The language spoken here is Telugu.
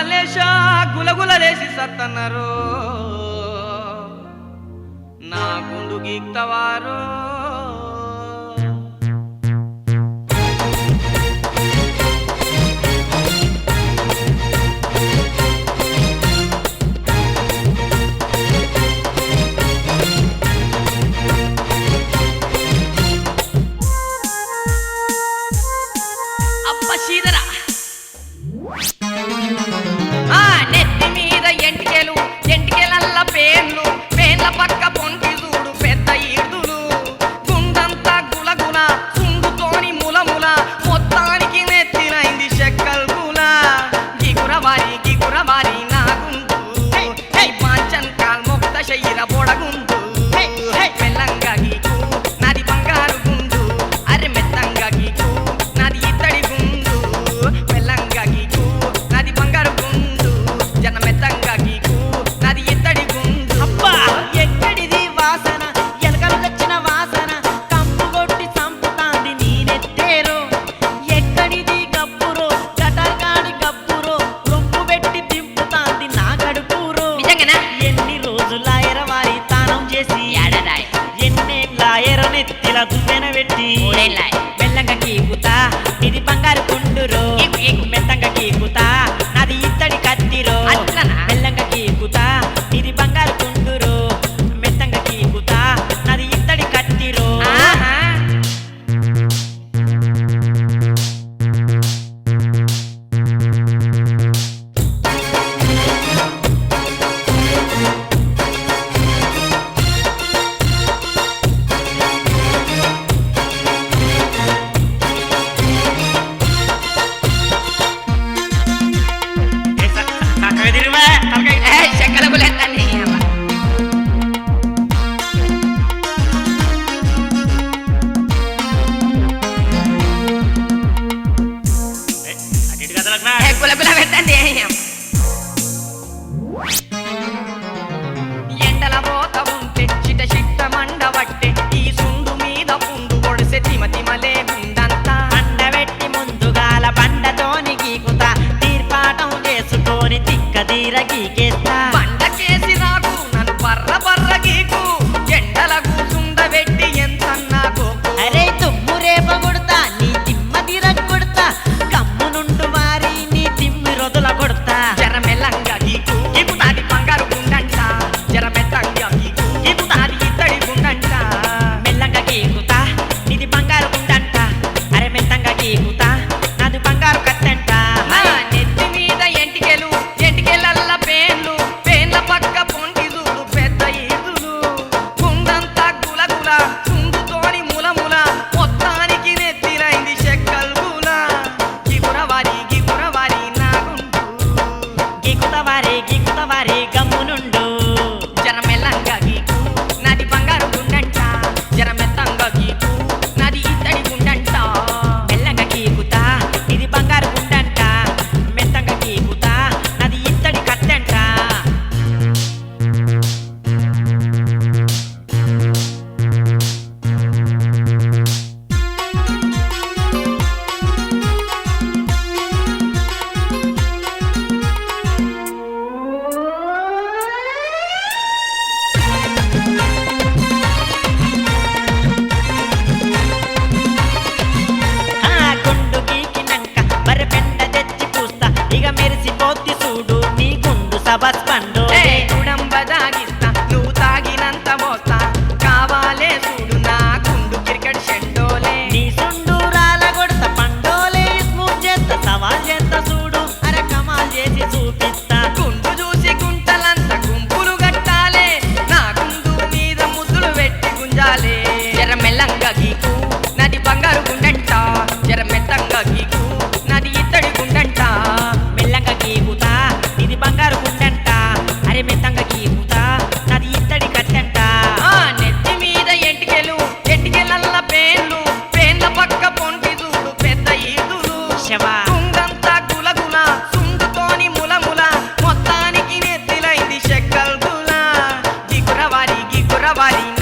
మల్లేశ గులగుల లేసి సత్తన్నారు. నా గుండు గీక్తవారు. గుప్పెన పెట్టి farinha.